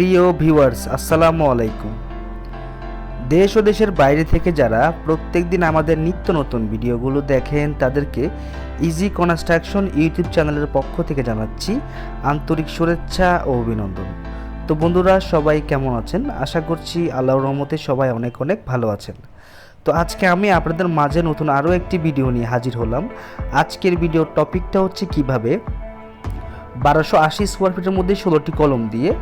প্রিয় ভিউয়ার্স, আসসালামু আলাইকুম। দেশ ও দেশের বাইরে থেকে যারা প্রত্যেক দিন আমাদের নিত্য নতুন ভিডিওগুলো দেখেন, তাদেরকে ইজি কনস্ট্রাকশন ইউটিউব চ্যানেলের পক্ষ থেকে জানাচ্ছি আন্তরিক শুভেচ্ছা ও অভিনন্দন। তো বন্ধুরা, সবাই কেমন আছেন? আশা করছি আল্লাহর রহমতে সবাই অনেক অনেক ভালো আছেন। তো আজকে আমি আপনাদের মাঝে নতুন আরও একটি ভিডিও নিয়ে হাজির হলাম। আজকের ভিডিওর টপিকটা হচ্ছে কীভাবে বারোশো আশি স্কোয়ার ফিটের মধ্যে ষোলোটি কলম দিয়ে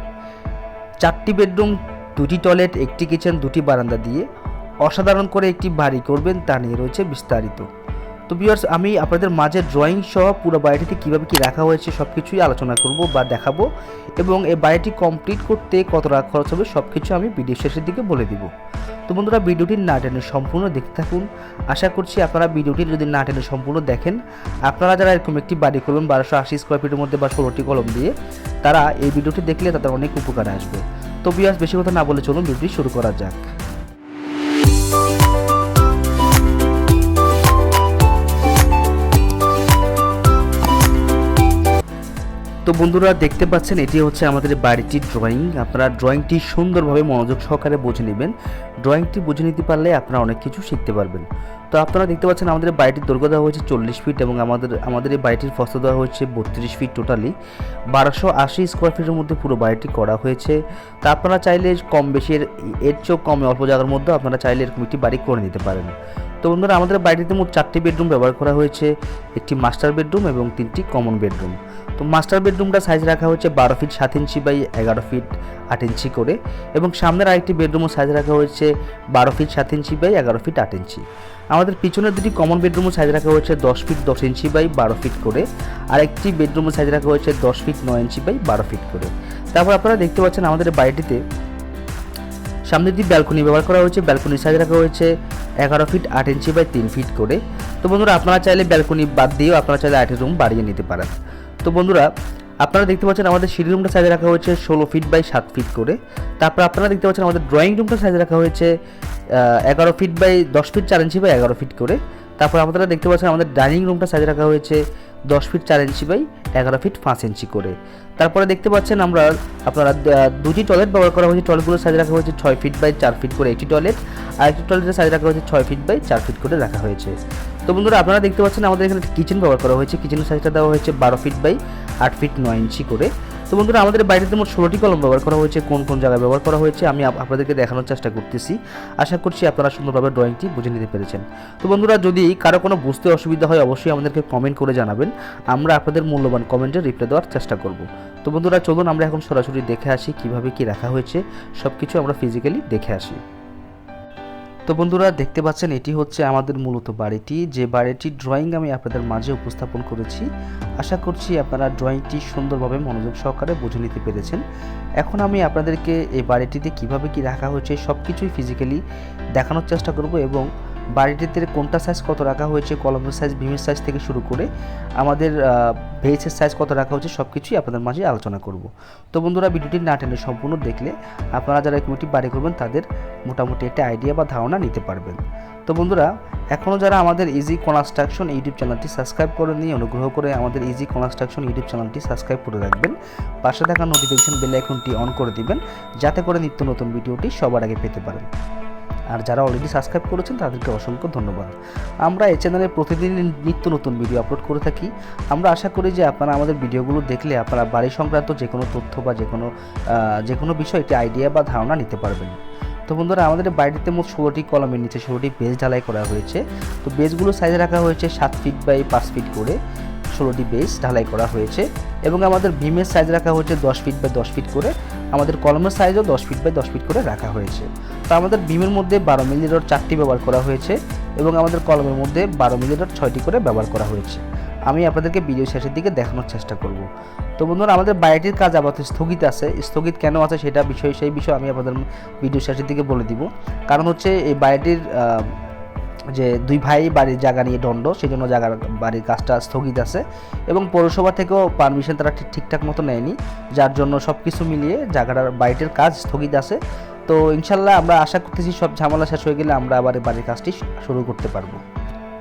চারটি বেডরুম, দুটি টয়লেট, একটি কিচেন, দুটি বারান্দা দিয়ে অসাধারণ করে একটি বাড়ি করবেন তা নিয়ে রয়েছে বিস্তারিত। তো বিয়ার্স আমি আপনাদের মাঝে ড্রয়িং সহ পুরো বাড়িটিতে কীভাবে কী রাখা হয়েছে সব কিছুই আলোচনা করব বা দেখাবো এবং এই বাড়িটি কমপ্লিট করতে কত টাকা খরচ হবে সব কিছু আমি ভিডিও শেষের দিকে বলে দিব। তো বন্ধুরা ভিডিওটি না টেনে সম্পূর্ণ দেখতে থাকুন। আশা করছি আপনারা ভিডিওটি যদি না টেনে সম্পূর্ণ দেখেন, আপনারা যারা এরকম একটি বাড়ি করবেন বারোশো আশি স্কোয়ার ফিটের মধ্যে বা ষোলোটি কলম দিয়ে, তারা এই ভিডিওটি দেখলে তাদের অনেক উপকার আসবে। তো আজ বেশি কথা না বলে চলুন, ভিডিওটি শুরু করা যাক। তো বন্ধুরা দেখতে পাচ্ছেন, এটি হচ্ছে আমাদের বাড়িটির ড্রয়িং আপনারা ড্রয়িংটি সুন্দরভাবে মনোযোগ সহকারে বুঝে নেবেন। ড্রয়িংটি বুঝে নিতে পারলে আপনারা অনেক কিছু শিখতে পারবেন। তো আপনারা দেখতে পাচ্ছেন আমাদের বাড়িটির দৈর্ঘ্য দেওয়া হয়েছে চল্লিশ ফিট এবং আমাদের আমাদের এই বাড়িটির ফস্ত দেওয়া হয়েছে বত্রিশ ফিট টোটালি বারোশো আশি স্কোয়ার ফিটের মধ্যে পুরো বাড়িটি করা হয়েছে। তা আপনারা চাইলে কম বেশি এর চেয়েও কমে অল্প জায়গার মধ্যে আপনারা চাইলে এরকম একটি বাড়ি করে নিতে পারেন। তো বন্ধুরা, আমাদের বাড়িটিতে মোট চারটি বেডরুম ব্যবহার করা হয়েছে। একটি মাস্টার বেডরুম এবং তিনটি কমন বেডরুম তো মাস্টার বেডরুমটা সাইজ রাখা হয়েছে বারো ফিট সাত ইঞ্চি বাই এগারো ফিট আট ইঞ্চি করে এবং সামনের আরেকটি বেডরুমও সাইজ রাখা হয়েছে বারো ফিট সাত ইঞ্চি বাই এগারো ফিট আট ইঞ্চি। আমাদের পিছনের দুটি কমন বেডরুমের সাইজ রাখা হয়েছে দশ ফিট দশ ইঞ্চি বাই বারো ফিট করে। আর একটি বেডরুমও সাইজ রাখা হয়েছে দশ ফিট নয় ইঞ্চি বাই বারো ফিট করে। তারপর আপনারা দেখতে পাচ্ছেন আমাদের বাড়িটিতে সামনে দিয়ে ব্যালকনি ব্যবহার করা হয়েছে। ব্যালকনির সাইজ রাখা হয়েছে এগারো ফিট আট ইঞ্চি বাই তিন ফিট করে। তো বন্ধুরা, আপনারা চাইলে ব্যালকনি বাদ দিয়েও আপনারা চাইলে আটের রুম বাড়িয়ে নিতে পারেন। তো বন্ধুরা আপনারা দেখতে পাচ্ছেন আমাদের সিঁড়ি রুমটা সাইজ রাখা হয়েছে ষোলো ফিট বাই সাত ফিট করে। তারপর আপনারা দেখতে পাচ্ছেন আমাদের ড্রয়িং রুমটা সাইজ রাখা হয়েছে এগারো ফিট বাই দশ ফিট চার ইঞ্চি বাই এগারো ফিট করে। তারপর আপনারা দেখতে পাচ্ছেন আমাদের ডাইনিং রুমটা সাইজ রাখা হয়েছে দশ ফিট চার ইঞ্চি বাই এগারো ফিট পাঁচ ইঞ্চি করে। তারপরে দেখতে পাচ্ছেন আমরা, আপনারা দুটি টয়লেট ব্যবহার করা হয়েছে। টয়লেটগুলো সাইজ রাখা হয়েছে ছয় ফিট বাই চার ফিট করে একটি টয়লেট আর একটি টয়লেটের সাইজ রাখা হয়েছে ছয় ফিট বাই চার ফিট করে রাখা হয়েছে। তো বন্ধুরা, আপনারা দেখতে পাচ্ছেন আমাদের এখানে কিচেন ব্যবহার করা হয়েছে কিচেনের সাইজটা দেওয়া হয়েছে বারো ফিট বাই আট ফিট নয় ইঞ্চি করে। তো বন্ধুরা, আমাদের বাড়িতে মোট ষোলোটি কলম ব্যবহার করা হয়েছে, কোন কোন জায়গায় ব্যবহার করা হয়েছে, আমি আপনাদেরকে দেখানোর চেষ্টা করতেছি। আশা করছি আপনারা সুন্দরভাবে ড্রয়িংটি বুঝে নিতে পেরেছেন। তো বন্ধুরা, যদি কারও কোনো বুঝতে অসুবিধা হয়, অবশ্যই আমাদেরকে কমেন্ট করে জানাবেন। আমরা আপনাদের মূল্যবান কমেন্টে রিপ্লাই দেওয়ার চেষ্টা করব। তো বন্ধুরা, চলুন আমরা এখন সরাসরি দেখে আসি কীভাবে কি রাখা হয়েছে। সব কিছু আমরা ফিজিক্যালি দেখে আসি। তো বন্ধুরা দেখতে পাচ্ছেন, এটি হচ্ছে আমাদের মূলত বাড়িটি। যে বাড়িটির ড্রয়িং আমি আপনাদের মাঝে উপস্থাপন করেছি। আশা করছি আপনারা ড্রয়িংটি সুন্দরভাবে মনোযোগ সহকারে বুঝে নিতে পেরেছেন। এখন আমি আপনাদেরকে এই বাড়িটিতে কীভাবে কি রাখা হয়েছে সব কিছুই ফিজিক্যালি দেখানোর চেষ্টা করব এবং বাড়িটিতে কোনটা সাইজ কত রাখা হয়েছে, কলমের সাইজ ভীমের সাইজ থেকে শুরু করে আমাদের ভেজের সাইজ কত রাখা হয়েছে সব কিছুই আপনাদের মাঝে আলোচনা করব। তো বন্ধুরা, ভিডিওটি না টেনে সম্পূর্ণ দেখলে আপনারা যারা কমিটি বাড়ি করবেন তাদের মোটামুটি একটা আইডিয়া বা ধারণা নিতে পারবেন। তো বন্ধুরা এখনও যারা আমাদের ইজি কনস্ট্রাকশন ইউটিউব চ্যানেলটি সাবস্ক্রাইব করে নিয়ে অনুগ্রহ করে আমাদের ইজি কনস্ট্রাকশন ইউটিউব চ্যানেলটি সাবস্ক্রাইব করে রাখবেন। পাশে থাকা নোটিফিকেশন বেল আইকনটি অন করে দিবেন, যাতে করে নিত্য নতুন ভিডিওটি সবার আগে পেতে পারেন। আর যারা অলরেডি সাবস্ক্রাইব করেছেন, তাদেরকে অসংখ্য ধন্যবাদ। আমরা এই চ্যানেলে প্রতিদিন নিত্য নতুন ভিডিও আপলোড করে থাকি। আমরা আশা করি যে আপনারা আমাদের ভিডিওগুলো দেখলে আপনারা বাড়ি সংক্রান্ত যে কোনো তথ্য বা যে কোনো যে কোনো বিষয় একটি আইডিয়া বা ধারণা নিতে পারবেন। তো বন্ধুরা, আমাদের বাড়িতে মোট ষোলোটি কলমের নিচে ষোলোটি বেজ ঢালাই করা হয়েছে। তো বেজগুলো সাইজ রাখা হয়েছে সাত ফিট বাই পাঁচ ফিট করে ষোলোটি বেস ঢালাই করা হয়েছে। এবং আমাদের ভীমের সাইজ রাখা হয়েছে দশ ফিট বাই দশ ফিট করে। আমাদের কলমের সাইজও দশ ফিট বাই দশ ফিট করে রাখা হয়েছে। তো আমাদের ভীমের মধ্যে বারো মিলি চারটি ব্যবহার করা হয়েছে এবং আমাদের কলমের মধ্যে বারো মিলি ছয়টি করে ব্যবহার করা হয়েছে। আমি আপনাদেরকে ভিডিও শেষের দিকে দেখানোর চেষ্টা করব। তো বন্ধুরা, আমাদের বাড়িটির কাজ আপাতত স্থগিত আছে। স্থগিত কেন আছে সেটা বিষয়, সেই বিষয় আমি আপনাদের ভিডিও শেষের দিকে বলে দিব। কারণ হচ্ছে এই বাড়িটির যে দুই ভাই বাড়ির জায়গা নিয়ে দণ্ড সেই জন্য জায়গার বাড়ির কাজটা স্থগিত আছে এবং পৌরসভা থেকেও পারমিশন তারা ঠিক ঠিকঠাক মতো নেয়নি, যার জন্য সব কিছু মিলিয়ে জায়গাটার বাড়িটির কাজ স্থগিত আছে। তো ইনশাল্লাহ আমরা আশা করতেছি সব ঝামেলা শেষ হয়ে গেলে আমরা আবার এই বাড়ির কাজটি শুরু করতে পারব।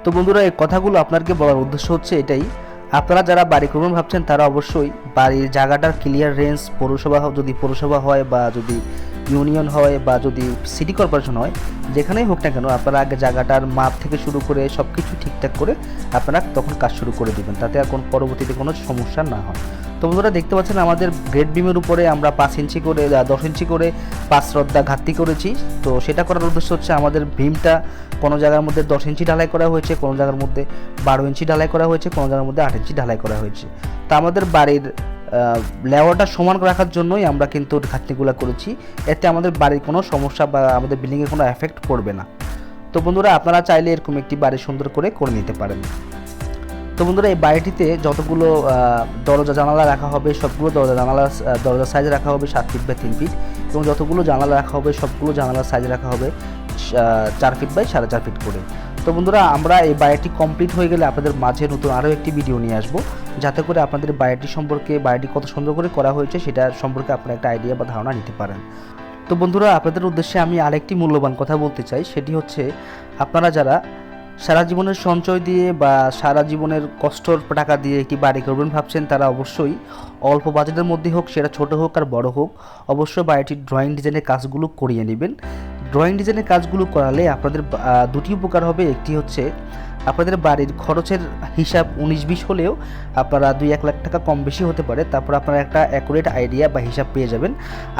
তো বন্ধুরা, এই কথাগুলো আপনাকে বলার উদ্দেশ্য হচ্ছে এটাই। আপনারা যারা বাড়ি করবেন ভাবছেন তারা অবশ্যই বাড়ির জায়গাটার ক্লিয়ার রেঞ্জ পৌরসভা যদি পৌরসভা হয় বা যদি ইউনিয়ন হয় বা যদি সিটি কর্পোরেশন হয়, যেখানেই হোক না কেন আপনারা আগে জায়গাটার মাপ থেকে শুরু করে সব কিছু ঠিকঠাক করে আপনারা তখন কাজ শুরু করে দেবেন। তাতে আর কোনো পরবর্তীতে কোনো সমস্যা না হয়। তো বন্ধুরা দেখতে পাচ্ছেন আমাদের গ্রেড বিমের উপরে আমরা পাঁচ ইঞ্চি করে দশ ইঞ্চি করে পাঁচ শ্রদ্ধা ঘাটতি করেছি। তো সেটা করার উদ্দেশ্য হচ্ছে আমাদের ভীমটা কোনো জায়গার মধ্যে দশ ইঞ্চি ঢালাই করা হয়েছে, কোনো জায়গার মধ্যে বারো ইঞ্চি ঢালাই করা হয়েছে, কোনো জায়গার মধ্যে আট ইঞ্চি ঢালাই করা হয়েছে। তা আমাদের বাড়ির লেওয়াটা সমান রাখার জন্যই আমরা কিন্তু ঘাটতিগুলো করেছি। এতে আমাদের বাড়ির কোনো সমস্যা বা আমাদের বিল্ডিংয়ে কোনো এফেক্ট পড়বে না। তো বন্ধুরা আপনারা চাইলে এরকম একটি বাড়ি সুন্দর করে করে নিতে পারেন। তো বন্ধুরা এই বাড়িটিতে যতগুলো দরজা জানালা রাখা হবে সবগুলো দরজা জানালা আহ, দরজার সাইজ রাখা হবে সাত ফিট বাই তিন ফিট এবং যতগুলো জানালা রাখা হবে সবগুলো জানালার সাইজ রাখা হবে চার ফিট বাই সাড়ে চার ফিট করে। তো বন্ধুরা, আমরা এই বায়োটি কমপ্লিট হয়ে গেলে আপনাদের মাঝে নতুন আরও একটি ভিডিও নিয়ে আসব। যাতে করে আপনাদের বাড়িটি সম্পর্কে, বায়োটি কত সুন্দর করে করা হয়েছে সেটা সম্পর্কে আপনারা একটা আইডিয়া বা ধারণা নিতে পারেন। তো বন্ধুরা, আপনাদের উদ্দেশ্যে আমি আরেকটি মূল্যবান কথা বলতে চাই। সেটি হচ্ছে, আপনারা যারা সারা জীবনের সঞ্চয় দিয়ে বা সারা জীবনের কষ্টর টাকা দিয়ে একটি বাড়ি করবেন ভাবছেন, তারা অবশ্যই অল্প বাজেটের মধ্যে হোক, সেটা ছোট হোক আর বড় হোক, অবশ্যই বাড়িটির ড্রয়িং ডিজাইনের কাজগুলো করিয়ে নেবেন। ড্রয়িং ডিজাইনের কাজগুলো করালে আপনাদের দুটি উপকার হবে। একটি হচ্ছে আপনাদের বাড়ির খরচের হিসাব উনিশ বিশ হলেও আপনারা দুই এক লাখ টাকা কম বেশি হতে পারে। তারপর আপনারা একটা অ্যাকুরেট আইডিয়া বা হিসাব পেয়ে যাবেন।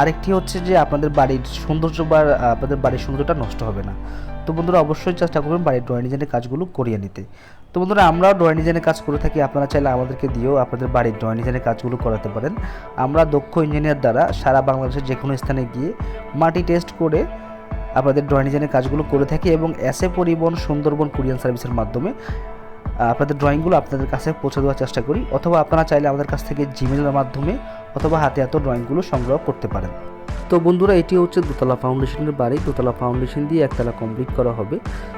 আরেকটি হচ্ছে যে আপনাদের বাড়ির সৌন্দর্য বা আপনাদের বাড়ির সৌন্দর্যটা নষ্ট হবে না। তো বন্ধুরা, অবশ্যই চেষ্টা করবেন বাড়ির ড্রয়িং ডিজাইনের কাজগুলো করিয়ে নিতে। তো বন্ধুরা, আমরাও ড্রয়িং ডিজাইনের কাজ করে থাকি। আপনারা চাইলে আমাদেরকে দিয়েও আপনাদের বাড়ির ড্রয়িং ডিজাইনের কাজগুলো করাতে পারেন। আমরা দক্ষ ইঞ্জিনিয়ার দ্বারা সারা বাংলাদেশের যে কোনো স্থানে গিয়ে মাটি টেস্ট করে আপনাদের ড্রয়িং ডিজাইনের কাজগুলো করে থাকি এবং এসে পরিবহন সুন্দরবন কুরিয়ান সার্ভিসের মাধ্যমে আপনাদের ড্রয়িংগুলো আপনাদের কাছে পৌঁছে দেওয়ার চেষ্টা করি। অথবা আপনারা চাইলে আমাদের কাছ থেকে জিমেলের মাধ্যমে অথবা হাতে হাতে ড্রয়িংগুলো সংগ্রহ করতে পারেন। তো বন্ধুরা, এটি হচ্ছে দোতলা ফাউন্ডেশনের বাড়ি। দোতলা ফাউন্ডেশন দিয়ে একতলা কমপ্লিট করা হবে।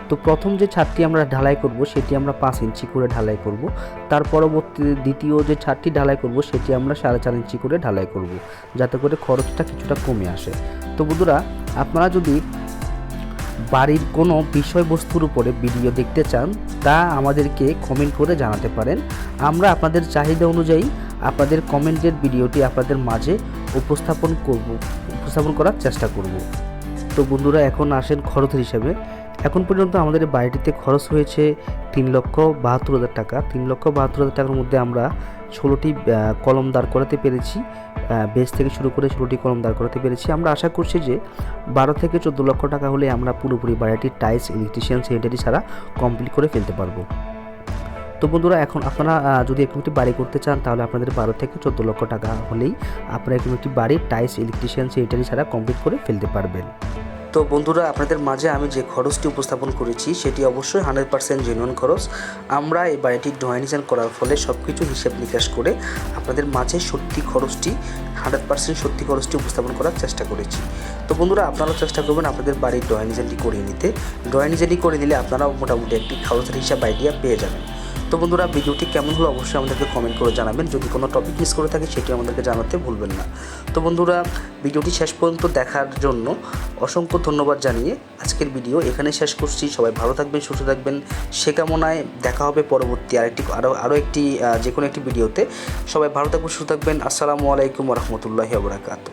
তো প্রথম যে ছাদটি আমরা ঢালাই করব, সেটি আমরা পাঁচ ইঞ্চি করে ঢালাই করব। তার পরবর্তী দ্বিতীয় যে ছাদটি ঢালাই করব, সেটি আমরা সাড়ে চার ইঞ্চি করে ঢালাই করব, যাতে করে খরচটা কিছুটা কমে আসে। তো বন্ধুরা, আপনারা যদি বাড়ির কোনো বিষয়বস্তুর উপরে ভিডিও দেখতে চান, তা আমাদেরকে কমেন্ট করে জানাতে পারেন। আমরা আপনাদের চাহিদা অনুযায়ী আপনাদের কমেন্টের ভিডিওটি আপনাদের মাঝে উপস্থাপন করব, উপস্থাপন করার চেষ্টা করব। তো বন্ধুরা, এখন আসেন খরচের হিসাবে। এখন পর্যন্ত আমাদের বাড়িটিতে খরচ হয়েছে তিন লক্ষ বাহাত্তর হাজার টাকা। তিন লক্ষ বাহাত্তর হাজার টাকার মধ্যে আমরা ষোলোটি কলম দাঁড় করাতে পেরেছি। বেস থেকে শুরু করে ষোলোটি কলম দাঁড় করাতে পেরেছি। আমরা আশা করছি যে বারো থেকে চোদ্দ লক্ষ টাকা হলে আমরা পুরোপুরি বাড়িটির টাইলস, ইলেকট্রিশিয়ান সেনিটারি ছাড়া কমপ্লিট করে ফেলতে পারব। তো বন্ধুরা, এখন আপনারা যদি এরকম একটি বাড়ি করতে চান, তাহলে আপনাদের বারো থেকে চোদ্দ লক্ষ টাকা হলেই আপনারা এরকম একটি বাড়ির টাইলস, ইলেকট্রিশিয়ান সেনিটারি ছাড়া কমপ্লিট করে ফেলতে পারবেন। তো বন্ধুরা, আপনাদের মাঝে আমি যে খরচটি উপস্থাপন করেছি, সেটি অবশ্যই হান্ড্রেড পার্সেন্ট জেনুইন খরচ। আমরা এই বাড়িটি ডোনেশন করার ফলে সব কিছু হিসেব নিকাশ করে আপনাদের মাঝে সত্যি খরচটি, হান্ড্রেড পার্সেন্ট সত্যি খরচটি উপস্থাপন করার চেষ্টা করেছি। তো বন্ধুরা, আপনারাও চেষ্টা করবেন আপনাদের বাড়ির ডোনেশনটি করিয়ে নিতে। ডোনেশনটি করে নিলে আপনারাও মোটামুটি একটি খরচের হিসাব আইডিয়া পেয়ে যাবেন। তো বন্ধুরা, ভিডিওটি কেমন হলো অবশ্যই আমাদেরকে কমেন্ট করে জানাবেন। যদি কোনো টপিক মিস করে থাকে, সেটি আমাদেরকে জানাতে ভুলবেন না। তো বন্ধুরা, ভিডিওটি শেষ পর্যন্ত দেখার জন্য অসংখ্য ধন্যবাদ জানিয়ে আজকের ভিডিও এখানে শেষ করছি। সবাই ভালো থাকবেন, সুস্থ থাকবেন। সে কামনায় দেখা হবে পরবর্তী আরেকটি আরও আরও একটি যে কোনো একটি ভিডিওতে সবাই ভালো থাকবেন, সুস্থ থাকবেন। আসসালামু আলাইকুম রহমতুল্লাহি আবরাকাতু